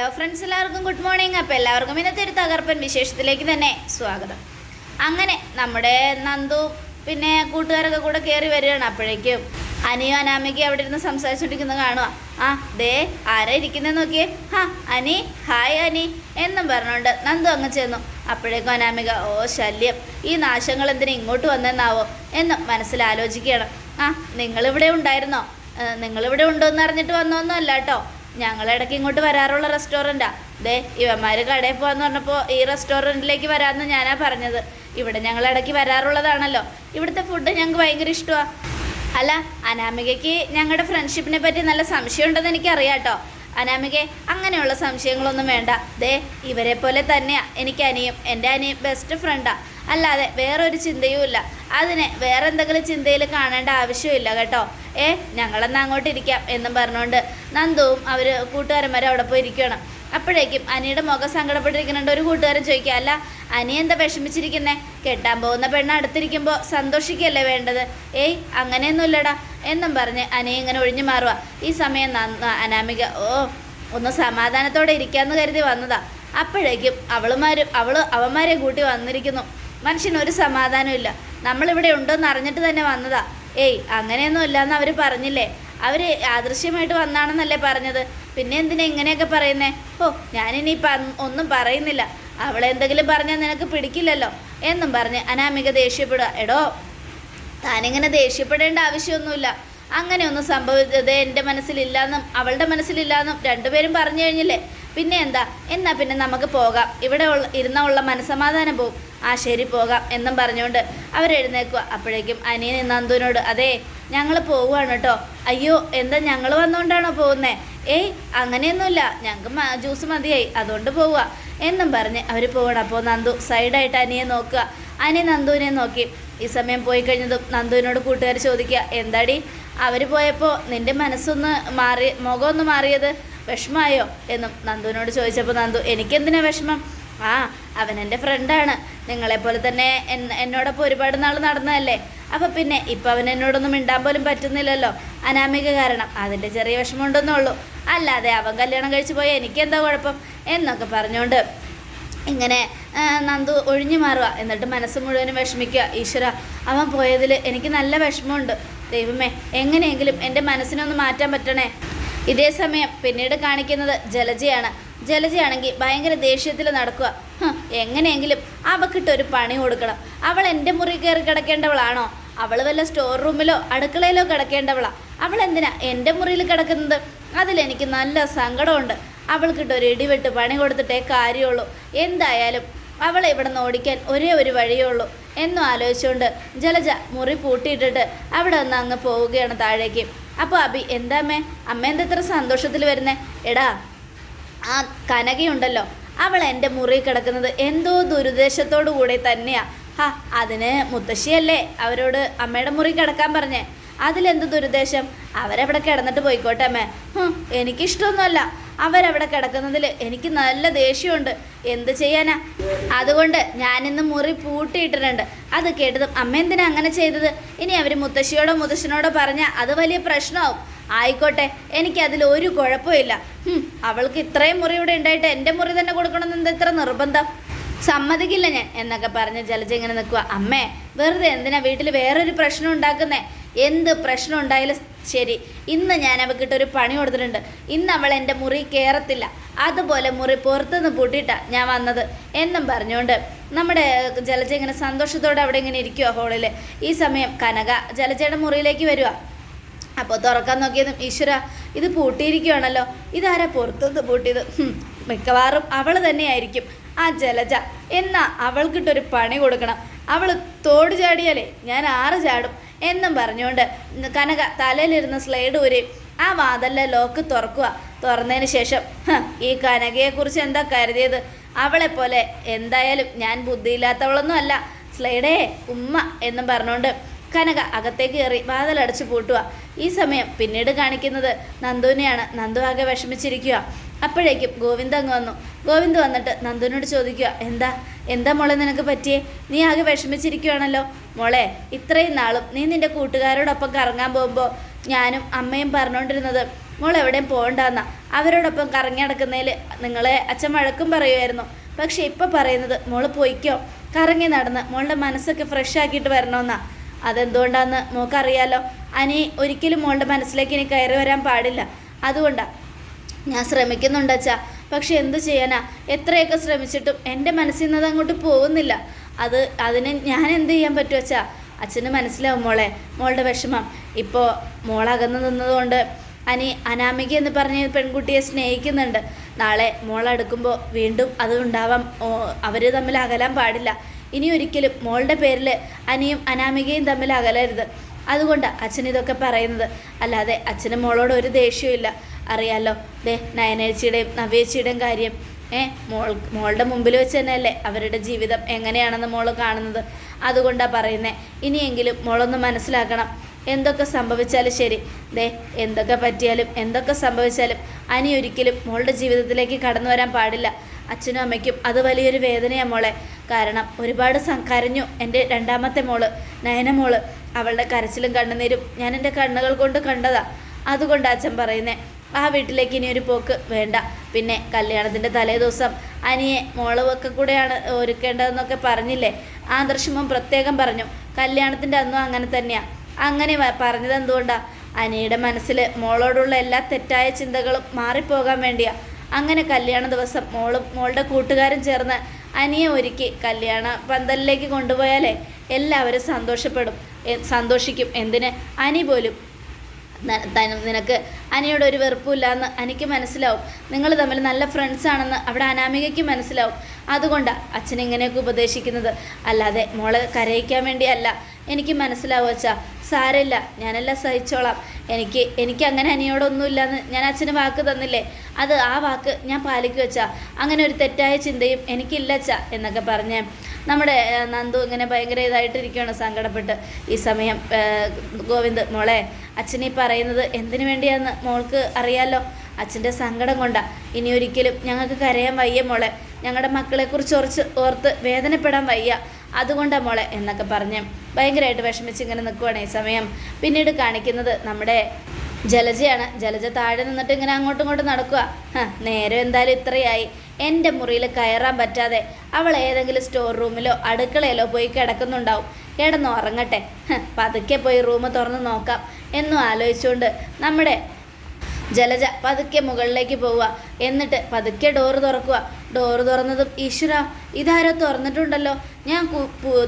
Hello friends എല്ലാവർക്കും good morning അപ്പോൾ എല്ലാവർക്കും ഇന്നത്തെ ഒരു തകർപ്പൻ വിശേഷത്തിലേക്ക് തന്നെ സ്വാഗതം. അങ്ങനെ നമ്മുടെ നന്ദു പിന്നെ കൂട്ടുകാരൊക്കെ കൂടെ കയറി വരികയാണ്. അപ്പോഴേക്കും അനിയും അനാമികയും അവിടെ ഇരുന്ന് സംസാരിച്ചുകൊണ്ടിരിക്കുന്നത് കാണുക ആ ദേ ആരാ ഇരിക്കുന്നത് നോക്കിയേ? ഹാ അനി ഹായ് അനി എന്നും പറഞ്ഞുകൊണ്ട് നന്ദു അങ്ങ് ചെന്നു. അപ്പോഴേക്കും അനാമിക ഓ ശല്യം. ഈ നാശങ്ങൾ എന്തിനു ഇങ്ങോട്ട് വന്നെന്നാവോ? എന്ന് മനസ്സിൽ ആലോചിക്കുകയാണ്. ആ നിങ്ങളിവിടെ ഉണ്ടായിരുന്നോ? നിങ്ങളിവിടെ ഉണ്ടോ എന്ന് അറിഞ്ഞിട്ട് വന്നൊന്നും അല്ല കേട്ടോ. ഞങ്ങൾ ഇടയ്ക്ക് ഇങ്ങോട്ട് വരാറുള്ള റെസ്റ്റോറന്റാ ദേ ഇവന്മാർ കടയിൽ പോകാന്ന് പറഞ്ഞപ്പോൾ ഈ റെസ്റ്റോറന്റിലേക്ക് വരാമെന്ന് ഞാനാ പറഞ്ഞത്. ഇവിടെ ഞങ്ങൾ ഇടയ്ക്ക് വരാറുള്ളതാണല്ലോ. ഇവിടുത്തെ ഫുഡ് ഞങ്ങൾക്ക് ഭയങ്കര ഇഷ്ടമാണ് അല്ല അനാമികയ്ക്ക് ഞങ്ങളുടെ ഫ്രണ്ട്ഷിപ്പിനെ പറ്റി നല്ല സംശയം ഉണ്ടെന്ന് എനിക്കറിയാം കേട്ടോ അനാമികെ അങ്ങനെയുള്ള സംശയങ്ങളൊന്നും വേണ്ട. ദേ ഇവരെ പോലെ തന്നെയാണ് എനിക്ക് അനിയും എന്റെ അനിയും ബെസ്റ്റ് ഫ്രണ്ടാ അല്ലാതെ വേറൊരു ചിന്തയും ഇല്ല. അതിനെ വേറെ എന്തെങ്കിലും ചിന്തയിൽ കാണേണ്ട ആവശ്യമില്ല കേട്ടോ. ഏ ഞങ്ങളെന്നാ അങ്ങോട്ട് ഇരിക്കാം എന്നും പറഞ്ഞുകൊണ്ട് നന്ദുവും അവർ കൂട്ടുകാരന്മാരും അവിടെ പോയി ഇരിക്കുകയാണ് അപ്പോഴേക്കും അനിയുടെ മുഖം സങ്കടപ്പെട്ടിരിക്കുന്നുണ്ട്. ഒരു കൂട്ടുകാരൻ ചോദിക്കുക അല്ല അനി എന്താ വിഷമിച്ചിരിക്കുന്നേ? കെട്ടാൻ പോകുന്ന പെണ്ണ് അടുത്തിരിക്കുമ്പോൾ സന്തോഷിക്കുകയല്ലേ വേണ്ടത്? ഏയ് അങ്ങനെയൊന്നുമില്ലടാ എന്നും പറഞ്ഞ് അനി ഇങ്ങനെ ഒഴിഞ്ഞു മാറുക ഈ സമയം അനാമിക ഓ ഒന്ന് സമാധാനത്തോടെ ഇരിക്കാമെന്ന് കരുതി വന്നതാ. അപ്പോഴേക്കും അവളുമാരും അവൾ അവന്മാരെ കൂട്ടി വന്നിരിക്കുന്നു. മനുഷ്യന് ഒരു സമാധാനവും ഇല്ല നമ്മളിവിടെ ഉണ്ടോയെന്ന് അറിഞ്ഞിട്ട് തന്നെ വന്നതാ. ഏയ് അങ്ങനെയൊന്നും ഇല്ലാന്ന് അവർ പറഞ്ഞില്ലേ? അവർ ആദൃശ്യമായിട്ട് വന്നാണെന്നല്ലേ പറഞ്ഞത്. പിന്നെ എന്തിനാ ഇങ്ങനെയൊക്കെ പറയുന്നേ? ഓ ഞാനിനി ഒന്നും പറയുന്നില്ല. അവളെ എന്തെങ്കിലും പറഞ്ഞാൽ നിനക്ക് പിടിക്കില്ലല്ലോ. എന്നും പറഞ്ഞ് അനാമിക ദേഷ്യപ്പെടുക. എടോ താനിങ്ങനെ ദേഷ്യപ്പെടേണ്ട ആവശ്യമൊന്നുമില്ല. അങ്ങനെയൊന്നും സംഭവിച്ചത് എന്റെ മനസ്സിലില്ലാന്നും അവളുടെ മനസ്സിലില്ലാന്നും രണ്ടുപേരും പറഞ്ഞു കഴിഞ്ഞില്ലേ? പിന്നെ എന്താ? എന്നാ പിന്നെ നമുക്ക് പോകാം. ഇവിടെ ഉള്ള ഇരുന്ന ഉള്ള മനസമാധാനം പോവും. ആ ശരി പോകാം എന്നും പറഞ്ഞുകൊണ്ട് അവരെഴുന്നേക്കുക അപ്പോഴേക്കും അനിയൻ നന്ദുവിനോട് അതെ ഞങ്ങൾ പോവുകയാണ് കേട്ടോ അയ്യോ എന്താ ഞങ്ങൾ വന്നുകൊണ്ടാണോ പോകുന്നത് ഏയ് അങ്ങനെയൊന്നുമില്ല. ഞങ്ങൾക്ക് ജ്യൂസ് മതിയായി. അതുകൊണ്ട് പോവുക. എന്നും പറഞ്ഞ് അവർ പോകണം അപ്പോൾ നന്ദു സൈഡായിട്ട് അനിയെ നോക്കുക. അനി നന്ദുവിനെ നോക്കി. ഈ സമയം പോയി കഴിഞ്ഞതും നന്ദുവിനോട് കൂട്ടുകാർ ചോദിക്കുക എന്താടി? അവർ പോയപ്പോൾ നിന്റെ മനസ്സൊന്ന് മാറി മുഖമൊന്ന് മാറിയത് വിഷമമായോ? എന്നും നന്ദുവിനോട് ചോദിച്ചപ്പോൾ നന്ദു എനിക്കെന്തിനാ വിഷമം? ആ അവൻ എന്റെ ഫ്രണ്ടാണ് നിങ്ങളെപ്പോലെ തന്നെ എന്നോടൊപ്പം ഒരുപാട് നാൾ നടന്നതല്ലേ? അപ്പൊ പിന്നെ ഇപ്പം അവൻ എന്നോടൊന്നും മിണ്ടാൻ പോലും പറ്റുന്നില്ലല്ലോ. അനാമിക കാരണം. അതിന്റെ ചെറിയ വിഷമമുണ്ടെന്നേ ഉള്ളൂ. അല്ലാതെ അവൻ കല്യാണം കഴിച്ചു പോയാൽ എനിക്കെന്താ കുഴപ്പം? എന്നൊക്കെ പറഞ്ഞുകൊണ്ട് ഇങ്ങനെ നന്ദു ഒഴിഞ്ഞു മാറുക. എന്നിട്ട് മനസ്സ് മുഴുവനും വിഷമിക്കുക. ഈശ്വര അവൻ പോയതിൽ എനിക്ക് നല്ല വിഷമമുണ്ട്. ദൈവമേ എങ്ങനെയെങ്കിലും എന്റെ മനസ്സിനൊന്ന് മാറ്റാൻ പറ്റണേ. ഇതേ സമയം പിന്നീട് കാണിക്കുന്നത് ജലജയാണ്. ജലജയാണെങ്കിൽ ഭയങ്കര ദേഷ്യത്തിൽ നടക്കുക. എങ്ങനെയെങ്കിലും അവക്കിട്ട് ഒരു പണി കൊടുക്കണം. അവൾ എന്റെ മുറി കയറി കിടക്കേണ്ടവളാണോ? അവൾ വല്ല സ്റ്റോർ റൂമിലോ അടുക്കളയിലോ കിടക്കേണ്ടവളാ? അവൾ എന്തിനാ എന്റെ മുറിയിൽ കിടക്കുന്നത്? അതിലെനിക്ക് നല്ല സങ്കടമുണ്ട്. അവൾക്കിട്ട് ഒരു ഇടിവെട്ട് പണി കൊടുത്തിട്ടേ കാര്യമുള്ളൂ. എന്തായാലും അവളെ നിന്ന് ഓടിക്കാൻ ഒരേ ഒരു വഴിയേ ഉള്ളൂ. എന്നും ആലോചിച്ചുകൊണ്ട് ജലജ മുറി പൂട്ടിയിട്ടിട്ട് അവിടെ നിന്ന് അങ്ങ് പോവുകയാണ് താഴേക്ക്. അപ്പോൾ അബി എന്താ അമ്മേ? അമ്മ എന്താ ഇത്ര സന്തോഷത്തിൽ വരുന്നേ? എടാ ആ കനകയുണ്ടല്ലോ. അവൾ എന്റെ മുറി കിടക്കുന്നത് എന്തോ ദുരുദ്ദേശത്തോടു കൂടെ തന്നെയാ. ഹാ അതിന് മുത്തശ്ശിയല്ലേ അവരോട് അമ്മയുടെ മുറി കിടക്കാൻ പറഞ്ഞേ? അതിലെന്ത് ദുരുദ്ദേശം? അവരവിടെ കിടന്നിട്ട് പോയിക്കോട്ടെ അമ്മേ. എനിക്കിഷ്ടമൊന്നുമല്ല. അവരവിടെ കിടക്കുന്നതിൽ എനിക്ക് നല്ല ദേഷ്യമുണ്ട്. എന്ത് ചെയ്യാനാ? അതുകൊണ്ട് ഞാനിന്ന് മുറി പൂട്ടിയിട്ടിട്ടുണ്ട്. അത് കേട്ടതും അമ്മ എന്തിനാ അങ്ങനെ ചെയ്തത്? ഇനി അവർ മുത്തശ്ശിയോടോ മുത്തശ്ശനോടോ പറഞ്ഞാൽ അത് വലിയ പ്രശ്നമാവും. ആയിക്കോട്ടെ എനിക്കതിൽ ഒരു കുഴപ്പമില്ല. അവൾക്ക് ഇത്രയും മുറി ഇവിടെ ഉണ്ടായിട്ട് എന്റെ മുറി തന്നെ കൊടുക്കണമെന്ന് ഇത്ര നിർബന്ധം? സമ്മതിക്കില്ല ഞാൻ എന്നൊക്കെ പറഞ്ഞ് ജലജ ഇങ്ങനെ നിൽക്കുക അമ്മേ വെറുതെ എന്തിനാ വീട്ടിൽ വേറൊരു പ്രശ്നം ഉണ്ടാക്കുന്നേ? എന്ത് പ്രശ്നം ഉണ്ടായാലും ശരി. ഇന്ന് ഞാൻ അവക്കിട്ടൊരു പണി കൊടുത്തിട്ടുണ്ട്. ഇന്ന് അവൾ എന്റെ മുറി കയറത്തില്ല അതുപോലെ മുറി പുറത്തുനിന്ന് പൂട്ടിയിട്ടാണ് ഞാൻ വന്നത് എന്നും പറഞ്ഞുകൊണ്ട് നമ്മുടെ ജലജ ഇങ്ങനെ സന്തോഷത്തോടെ അവിടെ ഇങ്ങനെ ഇരിക്കുക ഹോളിൽ ഈ സമയം കനക ജലജയുടെ മുറിയിലേക്ക് വരിക അപ്പോൾ തുറക്കാൻ നോക്കിയതും ഈശ്വര ഇത് പൂട്ടിയിരിക്കുകയാണല്ലോ ഇതാരാ പുറത്തുനിന്ന് പൂട്ടിയത്? മിക്കവാറും അവൾ തന്നെയായിരിക്കും. ആ ജലജ എന്നാ അവൾക്കിട്ടൊരു പണി കൊടുക്കണം. അവൾ തോട് ചാടിയാലേ ഞാൻ ആറ് ചാടും എന്നും പറഞ്ഞുകൊണ്ട് കനക തലയിലിരുന്ന സ്ലൈഡ് ഊരി ആ വാതലിലെ ലോക്ക് തുറക്കുക. തുറന്നതിന് ശേഷം "ഹ്, ഈ കനകയെക്കുറിച്ച് എന്താ കരുതിയത്? അവളെപ്പോലെ എന്തായാലും ഞാൻ ബുദ്ധിയില്ലാത്തവളൊന്നും അല്ല. സ്ലൈഡേ ഉമ്മ എന്നും പറഞ്ഞുകൊണ്ട് കനക അകത്തേക്ക് കയറി വാതിലടച്ച് പൂട്ടുക. ഈ സമയം പിന്നീട് കാണിക്കുന്നത് നന്ദുവിനെയാണ്. നന്ദു ആകെ വിഷമിച്ചിരിക്കുക. അപ്പോഴേക്കും ഗോവിന്ദ് അങ്ങ് വന്നു. ഗോവിന്ദ് വന്നിട്ട് നന്ദുവിനോട് ചോദിക്കുക എന്താ എന്താ മോളെ നിനക്ക് പറ്റിയേ? നീ ആകെ വിഷമിച്ചിരിക്കുകയാണല്ലോ മോളെ ഇത്രയും നാളും നീ നിന്റെ കൂട്ടുകാരോടൊപ്പം കറങ്ങാൻ പോകുമ്പോൾ ഞാനും അമ്മയും പറഞ്ഞുകൊണ്ടിരുന്നത് മോൾ എവിടെയും പോകണ്ടെന്നാ. അവരോടൊപ്പം കറങ്ങി നടക്കുന്നതിൽ നിങ്ങളെ അച്ഛൻ വഴക്കും പറയുമായിരുന്നു പക്ഷെ ഇപ്പം പറയുന്നത് മോൾ പോയിക്കോ. കറങ്ങി നടന്ന് മോളുടെ മനസ്സൊക്കെ ഫ്രഷ് ആക്കിയിട്ട് വരണമെന്നാ അതെന്തുകൊണ്ടാന്ന് മോക്കറിയാലോ? അനി ഒരിക്കലും മോളുടെ മനസ്സിലേക്ക് ഇനി കയറി വരാൻ പാടില്ല. അതുകൊണ്ടാണ് ഞാൻ ശ്രമിക്കുന്നുണ്ട് അച്ഛാ പക്ഷെ എന്തു ചെയ്യാനാ? എത്രയൊക്കെ ശ്രമിച്ചിട്ടും എന്റെ മനസ്സിൽ നിന്ന് അങ്ങോട്ട് പോകുന്നില്ല. അത് അതിന് ഞാൻ എന്ത് ചെയ്യാൻ പറ്റും അച്ഛാ അച്ഛന് മനസ്സിലാവും മോളെ മോളുടെ വിഷമം. ഇപ്പോൾ മോളകന്ന് നിന്നതുകൊണ്ട് അനി അനാമിക എന്ന് പറഞ്ഞ പെൺകുട്ടിയെ സ്നേഹിക്കുന്നുണ്ട്. നാളെ മോളടുക്കുമ്പോൾ വീണ്ടും അത് ഉണ്ടാവാം. അവർ തമ്മിൽ അകലാൻ പാടില്ല. ഇനി ഒരിക്കലും മോളുടെ പേരിൽ അനിയും അനാമികയും തമ്മിൽ അകലരുത്. അതുകൊണ്ട് അച്ഛൻ ഇതൊക്കെ പറയുന്നത് അല്ലാതെ അച്ഛന് മോളോട് ഒരു ദേഷ്യവും അറിയാലോ. ദേ നയനേച്ചിയുടെയും നവേച്ചിയുടെയും കാര്യം. ഏ മോൾ മോളുടെ മുമ്പിൽ വെച്ച് തന്നെയല്ലേ അവരുടെ ജീവിതം എങ്ങനെയാണെന്ന് മോൾ കാണുന്നത്. അതുകൊണ്ടാണ് പറയുന്നത് ഇനിയെങ്കിലും മോളൊന്ന് മനസ്സിലാക്കണം. എന്തൊക്കെ സംഭവിച്ചാലും ശരി. ദേ എന്തൊക്കെ പറ്റിയാലും എന്തൊക്കെ സംഭവിച്ചാലും അനി ഒരിക്കലും മോളുടെ ജീവിതത്തിലേക്ക് കടന്നു വരാൻ പാടില്ല. അച്ഛനും അമ്മയ്ക്കും അത് വലിയൊരു വേദനയാണ് മോളെ. കാരണം ഒരുപാട് കരഞ്ഞു എന്റെ രണ്ടാമത്തെ മോൾ നയന മോൾ. അവളുടെ കരച്ചിലും കണ്ണുനീരും ഞാൻ എന്റെ കണ്ണുകൾ കൊണ്ട് കണ്ടതാ. അതുകൊണ്ട് അച്ഛൻ പറയുന്നേ ആ വീട്ടിലേക്ക് ഇനി ഒരു പോക്ക് വേണ്ട. പിന്നെ കല്യാണത്തിന്റെ തലേ ദിവസം അനിയെ മോളവൊക്കെ കൂടെയാണ് ഒരുക്കേണ്ടതെന്നൊക്കെ പറഞ്ഞില്ലേ? ആദർശമം പ്രത്യേകം പറഞ്ഞു കല്യാണത്തിന്റെ അന്നും അങ്ങനെ തന്നെയാണ് അങ്ങനെ പറഞ്ഞത് എന്തുകൊണ്ടാണ് അനിയുടെ മനസ്സിൽ മോളോടുള്ള എല്ലാ തെറ്റായ ചിന്തകളും മാറിപ്പോകാൻ വേണ്ടിയാ. അങ്ങനെ കല്യാണ ദിവസം മോളും മോളുടെ കൂട്ടുകാരും ചേർന്ന് അനിയെ ഒരുക്കി കല്യാണ പന്തലിലേക്ക് കൊണ്ടുപോയാലേ എല്ലാവരും സന്തോഷപ്പെടും. സന്തോഷിക്കും. എന്തിന്? അനി പോലും നിനക്ക് അനിയോട് ഒരു വെറുപ്പില്ലാന്ന് അനിക്ക് മനസ്സിലാവും. നിങ്ങൾ തമ്മിൽ നല്ല ഫ്രണ്ട്സ് ആണെന്ന് അവിടെ അനാമികയ്ക്ക് മനസ്സിലാവും. അതുകൊണ്ടാണ് അച്ഛൻ ഇങ്ങനെയൊക്കെ ഉപദേശിക്കുന്നത്. അല്ലാതെ മോളെ കരയിക്കാൻ വേണ്ടിയല്ല. എനിക്ക് മനസ്സിലാവും അച്ഛാ. സാരമില്ല ഞാനെല്ലാം സഹിച്ചോളാം. എനിക്ക് എനിക്ക് അങ്ങനെ അനിയോടൊന്നുമില്ലെന്ന് ഞാൻ അച്ഛന് വാക്ക് തന്നില്ലേ? അത് ആ വാക്ക് ഞാൻ പാലിക്കുക വെച്ചാ അങ്ങനെ ഒരു തെറ്റായ ചിന്തയും എനിക്കില്ല അച്ഛാ എന്നൊക്കെ പറഞ്ഞ് നമ്മുടെ നന്ദു ഇങ്ങനെ ഭയങ്കര ഇതായിട്ടിരിക്കുകയാണ് സങ്കടപ്പെട്ട്. ഈ സമയം ഗോവിന്ദ് മോളെ അച്ഛനീ പറയുന്നത് എന്തിനു വേണ്ടിയാന്ന് മോൾക്ക് അറിയാലോ? അച്ഛന്റെ സങ്കടം കൊണ്ടാ. ഇനി ഒരിക്കലും ഞങ്ങൾക്ക് കരയാൻ വയ്യ മോളെ. ഞങ്ങളുടെ മക്കളെക്കുറിച്ച് ഉറച്ച് ഓർത്ത് വേദനപ്പെടാൻ വയ്യ. അതുകൊണ്ടാ മോളെ എന്നൊക്കെ പറഞ്ഞ് ഭയങ്കരമായിട്ട് വിഷമിച്ച് ഇങ്ങനെ നിൽക്കുവാണ് ഈ സമയം. പിന്നീട് കാണിക്കുന്നത് നമ്മുടെ ജലജയാണ്. ജലജ താഴെ നിന്നിട്ട് ഇങ്ങനെ അങ്ങോട്ടും ഇങ്ങോട്ടും നടക്കുക നേരം എന്തായാലും ഇത്രയായി. എന്റെ മുറിയിൽ കയറാൻ പറ്റാതെ അവൾ ഏതെങ്കിലും സ്റ്റോർ റൂമിലോ അടുക്കളയിലോ പോയി കിടക്കുന്നുണ്ടാവും. കിടന്നു ഉറങ്ങട്ടെ. പതുക്കെ പോയി റൂം തുറന്ന് നോക്കാം എന്നും ആലോചിച്ചുകൊണ്ട് നമ്മുടെ ജലജ പതുക്കെ മുകളിലേക്ക് പോവുക. എന്നിട്ട് പതുക്കെ ഡോറ് തുറക്കുക. ഡോറ് തുറന്നതും ഈശ്വര ഇതാരോ തുറന്നിട്ടുണ്ടല്ലോ. ഞാൻ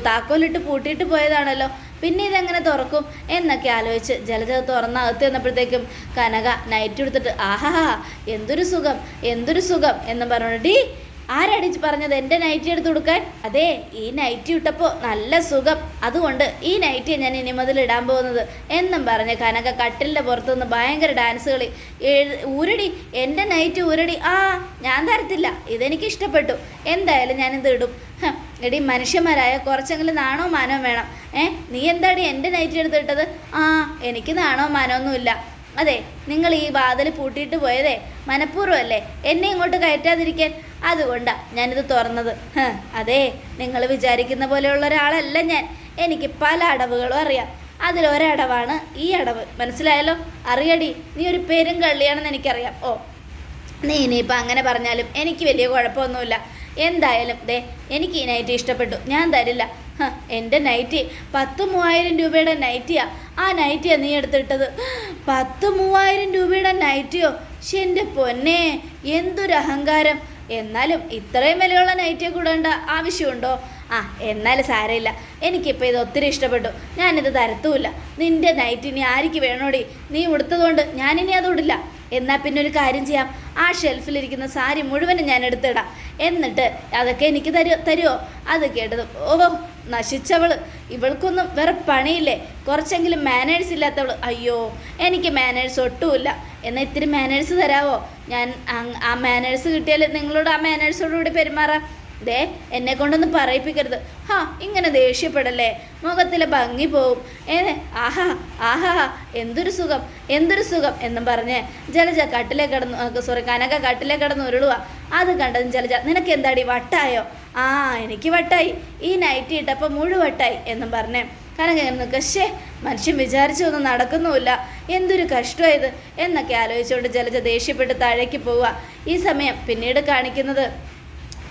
താക്കോലിട്ട് പൂട്ടിയിട്ട് പോയതാണല്ലോ. പിന്നെ ഇതെങ്ങനെ തുറക്കും എന്നൊക്കെ ആലോചിച്ച് ജലജ തുറന്ന അകത്ത് ചെന്നപ്പോഴത്തേക്കും കനക നൈറ്റ് എടുത്തിട്ട് ആഹാ എന്തൊരു സുഖം എന്തൊരു സുഖം എന്ന് പറഞ്ഞു ഡീ ആരടിച്ച് പറഞ്ഞത് എന്റെ നൈറ്റി എടുത്ത് കൊടുക്കാൻ? അതെ ഈ നൈറ്റി ഇട്ടപ്പോൾ നല്ല സുഖം. അതുകൊണ്ട് ഈ നൈറ്റി ഞാൻ ഇനി മുതൽ ഇടാൻ പോകുന്നത്. എന്നും പറഞ്ഞ് കനക കട്ടിലിന്റെ പുറത്തുനിന്ന് ഭയങ്കര ഡാൻസ് കളി. ഊരടി എന്റെ നൈറ്റി ഊരടി. ആ ഞാൻ തരത്തില്ല. ഇതെനിക്ക് ഇഷ്ടപ്പെട്ടു. എന്തായാലും ഞാനിത് ഇടും. എടി മനുഷ്യന്മാരായ കുറച്ചെങ്കിലും നാണോ മാനോ വേണം. ഏ നീ എന്താടി എന്റെ നൈറ്റി എടുത്തിട്ടത് ആ എനിക്ക് നാണോ മാനോ ഒന്നുമില്ല അതെ നിങ്ങൾ ഈ വാതിൽ പൂട്ടിയിട്ട് പോയതേ? മനഃപൂർവമല്ലേ? എന്നെ ഇങ്ങോട്ട് കയറ്റാതിരിക്കാൻ? അതുകൊണ്ടാണ് ഞാനിത് തുറന്നത്. അതെ നിങ്ങൾ വിചാരിക്കുന്ന പോലെയുള്ള ഒരാളല്ല ഞാൻ. എനിക്ക് പല അടവുകളും അറിയാം. അതിലൊരടവാണ് ഈ അടവ്. മനസ്സിലായല്ലോ? അറിയടി നീ ഒരു പേരും കള്ളിയാണെന്ന് എനിക്കറിയാം. ഓ നീ ഇനിയിപ്പോൾ അങ്ങനെ പറഞ്ഞാലും എനിക്ക് വലിയ കുഴപ്പമൊന്നുമില്ല. എന്തായാലും ദേ എനിക്ക് ഈ നൈറ്റി ഇഷ്ടപ്പെട്ടു. ഞാൻ തരില്ല. എന്റെ നൈറ്റി പത്ത് മൂവായിരം രൂപയുടെ നൈറ്റിയാ ആ നൈറ്റിയാ നീ എടുത്തിട്ടത്. പത്ത് മൂവായിരം രൂപയുടെ നൈറ്റിയോ പൊന്നേ പൊന്നെ എന്തൊരു അഹങ്കാരം എന്നാലും ഇത്രയും വിലയുള്ള നൈറ്റിയെ കൂടേണ്ട ആവശ്യമുണ്ടോ? ആ എന്നാലും സാരമില്ല. എനിക്കിപ്പോൾ ഇത് ഒത്തിരി ഇഷ്ടപ്പെട്ടു. ഞാനിത് തരത്തുമില്ല. നിന്റെ നൈറ്റ് ഇനി ആർക്ക് വേണോടി? നീ ഉടുത്തതുകൊണ്ട് ഞാനിനി അത് ഇടില്ല. എന്നാൽ പിന്നെ ഒരു കാര്യം ചെയ്യാം. ആ ഷെൽഫിലിരിക്കുന്ന സാരി മുഴുവനും ഞാൻ എടുത്തിടാം. എന്നിട്ട് അതൊക്കെ എനിക്ക് തരുമോ തരുമോ അത് കേട്ടത് ഓ നശിച്ചവൾ ഇവൾക്കൊന്നും വേറെ പണിയില്ലേ? കുറച്ചെങ്കിലും മാനേഴ്സ് ഇല്ലാത്തവൾ അയ്യോ എനിക്ക് മാനേഴ്സ് ഒട്ടുമില്ല. എന്നാൽ ഇത്തിരി മാനേഴ്സ് തരാവോ? ഞാൻ ആ മാനേഴ്സ് കിട്ടിയാൽ നിങ്ങളോട് ആ മാനേഴ്സോടുകൂടി പെരുമാറാം. ദേ എന്നെ കൊണ്ടൊന്നും പറയിപ്പിക്കരുത്. ഹാ ഇങ്ങനെ ദേഷ്യപ്പെടല്ലേ? മുഖത്തിലെ ഭംഗി പോവും. ഏ ആഹാ ആഹാ എന്തൊരു സുഖം എന്തൊരു സുഖം എന്നും പറഞ്ഞ് ജലജ കട്ടിലെ കിടന്നു സോറി കനക കട്ടിലെ കിടന്ന് ഉരുളുക അത് കണ്ടതും ജലജ നിനക്ക് എന്താടി വട്ടായോ? ആ എനിക്ക് വട്ടായി. ഈ നൈറ്റ് ഇട്ടപ്പോൾ മുഴുവട്ടായി എന്നും പറഞ്ഞ് കനക ഇങ്ങനെ നിൽക്കുക ശേ മനുഷ്യൻ വിചാരിച്ചൊന്നും നടക്കുന്നുമില്ല. എന്തൊരു കഷ്ടമായത് എന്നൊക്കെ ആലോചിച്ചുകൊണ്ട് ജലജ ദേഷ്യപ്പെട്ട് താഴേക്ക് പോവുക. ഈ സമയം പിന്നീട് കാണിക്കുന്നത്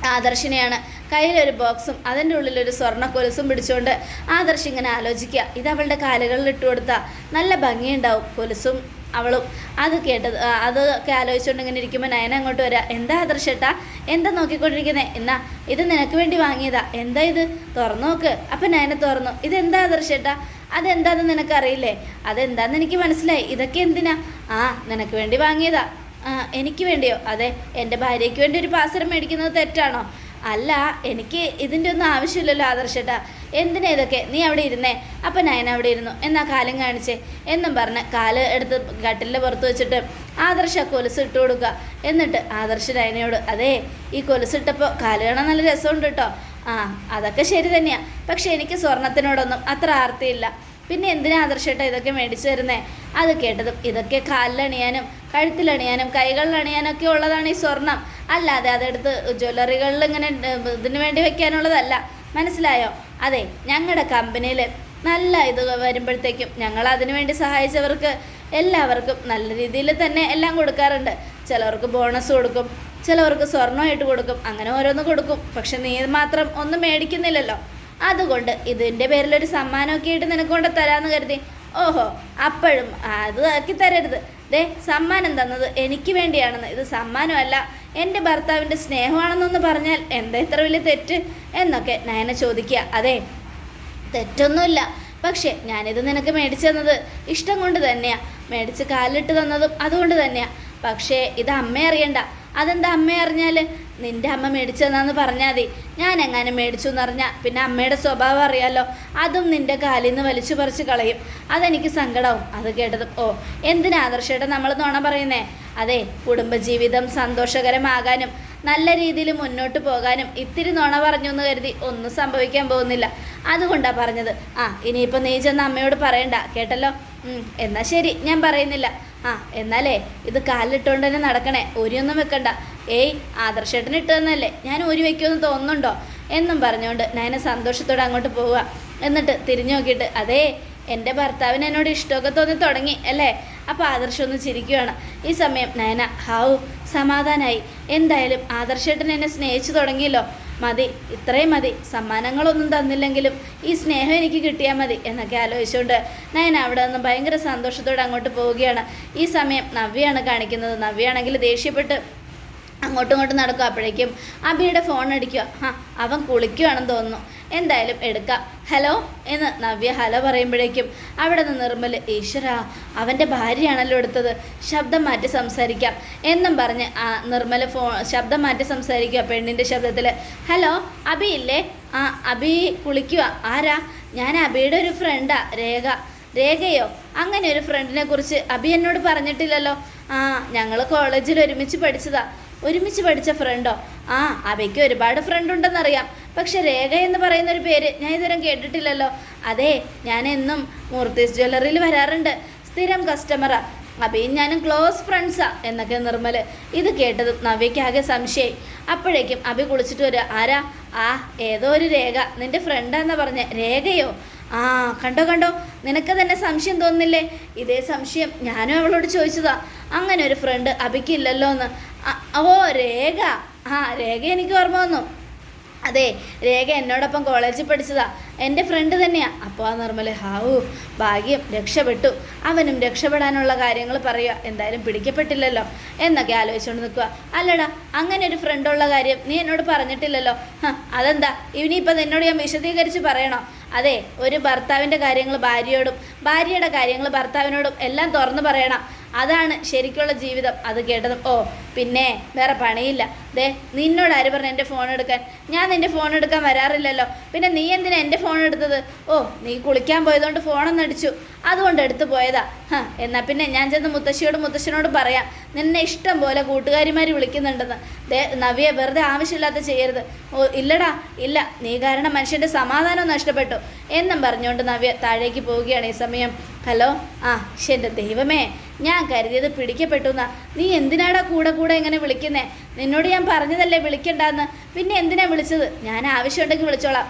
ആദർശിനെയാണ്. കയ്യിലൊരു ബോക്സും അതിന്റെ ഉള്ളിലൊരു സ്വർണ കൊലുസും പിടിച്ചുകൊണ്ട് ആദർശ് ഇങ്ങനെ ആലോചിക്കുക. ഇത് അവളുടെ കാലുകളിൽ ഇട്ട് കൊടുത്താൽ നല്ല ഭംഗിയുണ്ടാവും. കൊലുസും അവളും. അത് കേട്ടത് അതൊക്കെ ആലോചിച്ചുകൊണ്ട് ഇങ്ങനെ ഇരിക്കുമ്പോൾ നയന അങ്ങോട്ട് വരാ എന്താ ആദർശേട്ടാ? എന്താ നോക്കിക്കൊണ്ടിരിക്കുന്നത് എന്നാ ഇത് നിനക്ക് വേണ്ടി വാങ്ങിയതാ. എന്താ ഇത്? തുറന്നു നോക്ക്. അപ്പം നയന തുറന്നു ഇതെന്താ ആദർശേട്ടാ? അതെന്താന്ന് നിനക്കറിയില്ലേ? അതെന്താന്ന് എനിക്ക് മനസ്സിലായി. ഇതൊക്കെ എന്തിനാ? ആ നിനക്ക് വേണ്ടി വാങ്ങിയതാ. എനിക്ക് വേണ്ടിയോ? അതെ എന്റെ ഭാര്യയ്ക്ക് വേണ്ടി ഒരു പാസരം മേടിക്കുന്നത് തെറ്റാണോ? അല്ല എനിക്ക് ഇതിന്റെ ഒന്നും ആവശ്യമില്ലല്ലോ ആദർശേട്ടാ. എന്തിനാ ഇതൊക്കെ? നീ അവിടെ ഇരുന്നേ. അപ്പം നയൻ അവിടെ ഇരുന്നു. എന്നാ കാലം കാണിച്ചേ? എന്നും പറഞ്ഞ് കാൽ എടുത്ത് കട്ടിലിന്റെ പുറത്ത് വെച്ചിട്ട് ആദർശ കൊലുസ് ഇട്ട് കൊടുക്കുക. എന്നിട്ട് ആദർശ നയനയോട് അതെ ഈ കൊലുസ് ഇട്ടപ്പോൾ കാൽ കാണാൻ നല്ല രസമുണ്ട് കേട്ടോ ആ അതൊക്കെ ശരി തന്നെയാണ് പക്ഷെ എനിക്ക് സ്വർണത്തിനോടൊന്നും അത്ര ആർത്തിയില്ല. പിന്നെ എന്തിനാ ആദർശേട്ടാ ഇതൊക്കെ മേടിച്ചു തരുന്നേ? അത് കേട്ടതും ഇതൊക്കെ കാലിലണിയാനും കഴുത്തിലണിയാനും കൈകളിലണിയാനും ഒക്കെ ഉള്ളതാണ് ഈ സ്വർണം. അല്ലാതെ അതെടുത്ത് ജ്വല്ലറികളിൽ ഇങ്ങനെ ഇതിനു വേണ്ടി വെക്കാനുള്ളതല്ല. മനസ്സിലായോ? അതെ ഞങ്ങളുടെ കമ്പനിയിൽ നല്ല ഇത് വരുമ്പോഴത്തേക്കും ഞങ്ങൾ അതിനു വേണ്ടി സഹായിച്ചവർക്ക് എല്ലാവർക്കും നല്ല രീതിയിൽ തന്നെ എല്ലാം കൊടുക്കാറുണ്ട്. ചിലവർക്ക് ബോണസ് കൊടുക്കും ചിലവർക്ക് സ്വർണമായിട്ട് കൊടുക്കും അങ്ങനെ ഓരോന്ന് കൊടുക്കും. പക്ഷെ നീ മാത്രം ഒന്നും മേടിക്കുന്നില്ലല്ലോ. അതുകൊണ്ട് ഇതിന്റെ പേരിലൊരു സമ്മാനമൊക്കെ ആയിട്ട് നിനക്ക് കൊണ്ട് തരാമെന്ന് കരുതി. ഓഹോ അപ്പോഴും അത് ആക്കി തരരുത്. ദേ സമ്മാനം തന്നത് എനിക്ക് വേണ്ടിയാണെന്ന്. ഇത് സമ്മാനമല്ല എന്റെ ഭർത്താവിന്റെ സ്നേഹമാണെന്നൊന്ന് പറഞ്ഞാൽ എന്താ ഇത്ര വലിയ തെറ്റ് എന്നൊക്കെ നയന ചോദിക്കുക. അതെ തെറ്റൊന്നുമില്ല. പക്ഷേ ഞാനിത് നിനക്ക് മേടിച്ചു തന്നത് ഇഷ്ടം കൊണ്ട് തന്നെയാണ് മേടിച്ച് കാലിട്ട് തന്നതും അതുകൊണ്ട് തന്നെയാണ് പക്ഷേ ഇത് അമ്മ അറിയണ്ട അതെന്താ അമ്മ അറിഞ്ഞാൽ നിന്റെ അമ്മ മേടിച്ചു തന്നാന്ന് പറഞ്ഞാൽ മതി. ഞാൻ എങ്ങനെ മേടിച്ചു എന്ന് പറഞ്ഞാൽ പിന്നെ അമ്മയുടെ സ്വഭാവം അറിയാലോ. അതും നിന്റെ കാലിൽ നിന്ന് വലിച്ചു പറിച്ചു കളയും. അതെനിക്ക് സങ്കടവും. അത് കേട്ടത് ഓ എന്തിനാ ആദർശയുടെ നമ്മൾ നോണ പറയുന്നേ? അതെ കുടുംബജീവിതം സന്തോഷകരമാകാനും നല്ല രീതിയിൽ മുന്നോട്ട് പോകാനും ഇത്തിരി നുണ പറഞ്ഞു എന്ന് കരുതി ഒന്നും സംഭവിക്കാൻ പോകുന്നില്ല. അതുകൊണ്ടാണ് പറഞ്ഞത്. ആ ഇനിയിപ്പോൾ നീ ചെന്ന് അമ്മയോട് പറയണ്ട. കേട്ടല്ലോ? എന്നാൽ എന്നാ ശരി. ഞാൻ പറയുന്നില്ല. ആ എന്നാലേ ഇത് കാലിലിട്ടുകൊണ്ട് തന്നെ നടക്കണേ. ഒരിയൊന്നും വെക്കണ്ട. ഏയ് ആദർശേട്ടൻ ഇട്ട് തന്നല്ലേ ഞാൻ ഒരു വെക്കുമെന്ന് തോന്നുന്നുണ്ടോ? എന്നും പറഞ്ഞുകൊണ്ട് നയന സന്തോഷത്തോടെ അങ്ങോട്ട് പോവുക. എന്നിട്ട് തിരിഞ്ഞു നോക്കിയിട്ട് അതേ എന്റെ ഭർത്താവിന് എന്നോട് ഇഷ്ടമൊക്കെ തോന്നി തുടങ്ങി അല്ലേ? അപ്പോൾ ആദർശം ഒന്ന് ചിരിക്കുകയാണ് ഈ സമയം നയന ഹാവു സമാധാനായി. എന്തായാലും ആദർശേട്ടൻ എന്നെ സ്നേഹിച്ചു തുടങ്ങിയല്ലോ. മതി ഇത്രയും മതി സമ്മാനങ്ങളൊന്നും തന്നില്ലെങ്കിലും ഈ സ്നേഹം എനിക്ക് കിട്ടിയാൽ മതി എന്നൊക്കെ ആലോചിച്ചുകൊണ്ട് നയന അവിടെ നിന്ന് ഭയങ്കര സന്തോഷത്തോടെ അങ്ങോട്ട് പോവുകയാണ്. ഈ സമയം നവ്യാണ് കാണിക്കുന്നത്. നവ്യാണെങ്കിൽ ദേഷ്യപ്പെട്ട് അങ്ങോട്ടും ഇങ്ങോട്ടും നടക്കും. അപ്പോഴേക്കും അബിയുടെ ഫോൺ അടിക്കുക. ആ അവൻ കുളിക്കുകയാണെന്ന് തോന്നുന്നു. എന്തായാലും എടുക്കാം. ഹലോ? എന്ന് നവ്യ ഹലോ പറയുമ്പോഴേക്കും അവിടെ നിന്ന് നിർമ്മൽ ഈശ്വര അവന്റെ ഭാര്യയാണല്ലോ എടുത്തത്. ശബ്ദം മാറ്റി സംസാരിക്കാം. എന്നും പറഞ്ഞ് ആ നിർമ്മൽ ഫോ ശബ്ദം മാറ്റി സംസാരിക്കുക പെണ്ണിന്റെ ശബ്ദത്തിൽ ഹലോ അബി ഇല്ലേ? ആ അബി കുളിക്കുക ആരാ? ഞാൻ അബിയുടെ ഒരു ഫ്രണ്ടാ രേഖ. രേഖയോ? അങ്ങനെ ഒരു ഫ്രണ്ടിനെ കുറിച്ച് അബി എന്നോട് പറഞ്ഞിട്ടില്ലല്ലോ. ആ ഞങ്ങൾ കോളേജിൽ ഒരുമിച്ച് പഠിച്ചതാ. ഒരുമിച്ച് പഠിച്ച ഫ്രണ്ടോ ആ അവയ്ക്ക് ഒരുപാട് ഫ്രണ്ട് ഉണ്ടെന്നറിയാം. പക്ഷെ രേഖ എന്ന് പറയുന്ന ഒരു പേര് ഞാൻ ഇതുവരെ കേട്ടിട്ടില്ലല്ലോ. അതെ ഞാൻ എന്നും മൂർത്തീസ് ജ്വല്ലറിയിൽ വരാറുണ്ട്. സ്ഥിരം കസ്റ്റമറാ അബിയും ഞാനും ക്ലോസ് ഫ്രണ്ട്സാ എന്നൊക്കെ നിർമ്മൽ. ഇത് കേട്ടതും നവ്യയ്ക്കാകെ സംശയം അപ്പോഴേക്കും അബി കുളിച്ചിട്ട് വരിക ആരാ? ആ ഏതോ ഒരു രേഖ. നിന്റെ ഫ്രണ്ടാന്നാ പറഞ്ഞ. രേഖയോ? ആ കണ്ടോ കണ്ടോ. നിനക്ക് തന്നെ സംശയം തോന്നില്ലേ ഇതേ സംശയം ഞാനും അവളോട് ചോദിച്ചതാ. അങ്ങനെ ഒരു ഫ്രണ്ട് അബിക്കില്ലല്ലോ എന്ന് ഓ രേഖ. ആ രേഖ എനിക്ക് ഓർമ്മ വന്നു. അതെ രേഖ എന്നോടൊപ്പം കോളേജിൽ പഠിച്ചതാ. എന്റെ ഫ്രണ്ട് തന്നെയാ. അപ്പോൾ ആ നിർമ്മല ഹാവു ഭാഗ്യം രക്ഷപ്പെട്ടു. അവനും രക്ഷപ്പെടാനുള്ള കാര്യങ്ങൾ പറയുക എന്തായാലും പിടിക്കപ്പെട്ടില്ലല്ലോ. എന്നൊക്കെ ആലോചിച്ചുകൊണ്ട് നിൽക്കുക അല്ലടാ അങ്ങനെ ഒരു ഫ്രണ്ടുള്ള കാര്യം നീ എന്നോട് പറഞ്ഞിട്ടില്ലല്ലോ. അതെന്താ? ഇനിയിപ്പം എന്നോട് ഞാൻ വിശദീകരിച്ച് പറയണോ? അതെ ഒരു ഭർത്താവിന്റെ കാര്യങ്ങൾ ഭാര്യയോടും ഭാര്യയുടെ കാര്യങ്ങൾ ഭർത്താവിനോടും എല്ലാം തുറന്നു പറയണം. അതാണ് ശരിക്കുള്ള ജീവിതം. അത് കേട്ടതും ഓ പിന്നെ വേറെ പണിയില്ല. ദേ നിന്നോട് ആര് പറഞ്ഞു എന്റെ ഫോൺ എടുക്കാൻ? ഞാൻ നിന്റെ ഫോൺ എടുക്കാൻ വരാറില്ലല്ലോ. പിന്നെ നീ എന്തിനാ എന്റെ ഫോൺ എടുത്തത്? ഓ നീ കുളിക്കാൻ പോയതുകൊണ്ട് ഫോണൊന്നും അടിച്ചു. അതുകൊണ്ട് എടുത്തു പോയതാ. ഹ എന്നാൽ പിന്നെ ഞാൻ ചെന്ന് മുത്തശ്ശിയോട് മുത്തശ്ശനോട് പറയാം. നിന്നെ ഇഷ്ടം പോലെ കൂട്ടുകാരിമാർ വിളിക്കുന്നുണ്ടെന്ന്. ദേ നവിയെ വെറുതെ ആവശ്യമില്ലാത്ത ചെയ്യരുത്. ഓ ഇല്ലടാ ഇല്ല. നീ കാരണം മനുഷ്യന്റെ സമാധാനം നഷ്ടപ്പെട്ടു. എന്നും പറഞ്ഞുകൊണ്ട് നവ്യ താഴേക്ക് പോവുകയാണ് ഈ സമയം. ഹലോ? ആ ശരി ദൈവമേ. ഞാൻ കരുതിയത് പിടിക്കപ്പെട്ടു എന്നാ. നീ എന്തിനാടാ കൂടെ കൂടെ ഇങ്ങനെ വിളിക്കുന്നേ? നിന്നോട് ഞാൻ പറഞ്ഞതല്ലേ വിളിക്കണ്ടെന്ന്? പിന്നെ എന്തിനാ വിളിച്ചത്? ഞാൻ ആവശ്യമുണ്ടെങ്കിൽ വിളിച്ചോളാം.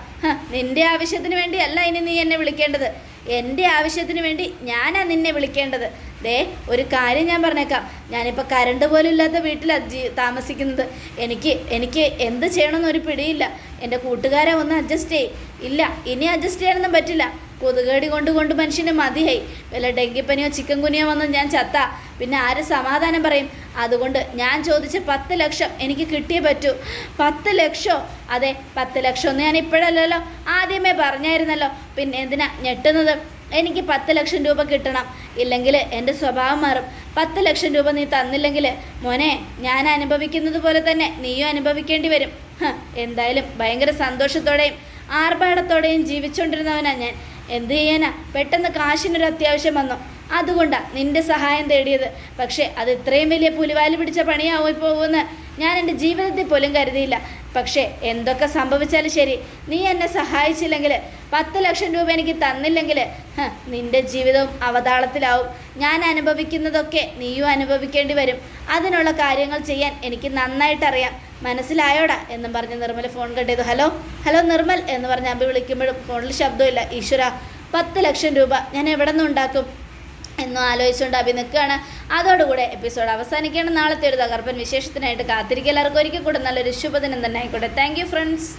നിന്റെ ആവശ്യത്തിന് വേണ്ടിയല്ല ഇനി നീ എന്നെ വിളിക്കേണ്ടത്. എന്റെ ആവശ്യത്തിന് വേണ്ടി ഞാനാ നിന്നെ വിളിക്കേണ്ടത്. ദേ ഒരു കാര്യം ഞാൻ പറഞ്ഞേക്കാം. ഞാനിപ്പോൾ കരണ്ട് പോലും ഇല്ലാത്ത വീട്ടിലാണ് ജീ താമസിക്കുന്നത്. എനിക്ക് എനിക്ക് എന്ത് ചെയ്യണമെന്നൊരു പിടിയില്ല. എന്റെ കൂട്ടുകാരെ ഒന്ന് അഡ്ജസ്റ്റ് ചെയ്യും. ഇല്ല ഇനി അഡ്ജസ്റ്റ് ചെയ്യാനൊന്നും പറ്റില്ല. കൊതുകേടി കൊണ്ട് കൊണ്ട് മനുഷ്യന് മതിയായി. വല്ല ഡെങ്കിപ്പനിയോ ചിക്കൻ കുനിയോ വന്ന് ഞാൻ ചത്ത. പിന്നെ ആര് സമാധാനം പറയും? അതുകൊണ്ട് ഞാൻ ചോദിച്ച പത്ത് ലക്ഷം എനിക്ക് കിട്ടിയേ പറ്റൂ. പത്ത് ലക്ഷോ? അതെ പത്ത് ലക്ഷം ഒന്നും ഞാൻ ഇപ്പോഴല്ലല്ലോ. ആദ്യമേ പറഞ്ഞായിരുന്നല്ലോ. പിന്നെ എന്തിനാ ഞെട്ടുന്നത്? എനിക്ക് പത്ത് ലക്ഷം രൂപ കിട്ടണം. ഇല്ലെങ്കിൽ എന്റെ സ്വഭാവം മാറും. പത്ത് ലക്ഷം രൂപ നീ തന്നില്ലെങ്കിൽ മോനെ ഞാൻ അനുഭവിക്കുന്നത് പോലെ തന്നെ നീയും അനുഭവിക്കേണ്ടി വരും. എന്തായാലും ഭയങ്കര സന്തോഷത്തോടെയും ആർഭാടത്തോടെയും ജീവിച്ചുകൊണ്ടിരുന്നവനാണ് ഞാൻ. എന്ത് ചെയ്യാനാ? പെട്ടെന്ന് കാശിനൊരു അത്യാവശ്യം വന്നു. അതുകൊണ്ടാണ് നിന്റെ സഹായം തേടിയത്. പക്ഷേ അത് ഇത്രയും വലിയ പുലിവാലി പിടിച്ച പണിയാവും പോകുമെന്ന് ഞാൻ എന്റെ ജീവിതത്തിൽ പോലും കരുതിയില്ല. പക്ഷേ എന്തൊക്കെ സംഭവിച്ചാലും ശരി നീ എന്നെ സഹായിച്ചില്ലെങ്കിൽ പത്ത് ലക്ഷം രൂപ എനിക്ക് തന്നില്ലെങ്കിൽ നിന്റെ ജീവിതവും അവതാളത്തിലാവും. ഞാൻ അനുഭവിക്കുന്നതൊക്കെ നീയും അനുഭവിക്കേണ്ടി വരും. അതിനുള്ള കാര്യങ്ങൾ ചെയ്യാൻ എനിക്ക് നന്നായിട്ടറിയാം. മനസ്സിലായോടാ എന്നും പറഞ്ഞ് നിർമ്മൽ ഫോൺ കട്ട് ചെയ്തു. ഹലോ ഹലോ നിർമ്മൽ എന്ന് പറഞ്ഞ് അമ്പി വിളിക്കുമ്പോഴും ഫോണിൽ ശബ്ദമില്ല ഈശ്വര പത്ത് ലക്ഷം രൂപ ഞാൻ എവിടെ നിന്ന് ഉണ്ടാക്കും? എന്നും ആലോചിച്ചുകൊണ്ട് അഭി നിൽക്കുകയാണ് അതോടുകൂടെ എപ്പിസോഡ് അവസാനിക്കുകയാണ്. നാളത്തെ ഒരു തകർപ്പൻ വിശേഷത്തിനായിട്ട് കാത്തിരിക്കുക. എല്ലാവർക്കും ഒരിക്കൽ കൂടെ നല്ലൊരു ശുഭദിനം തന്നെ ആയിക്കോട്ടെ. Thank friends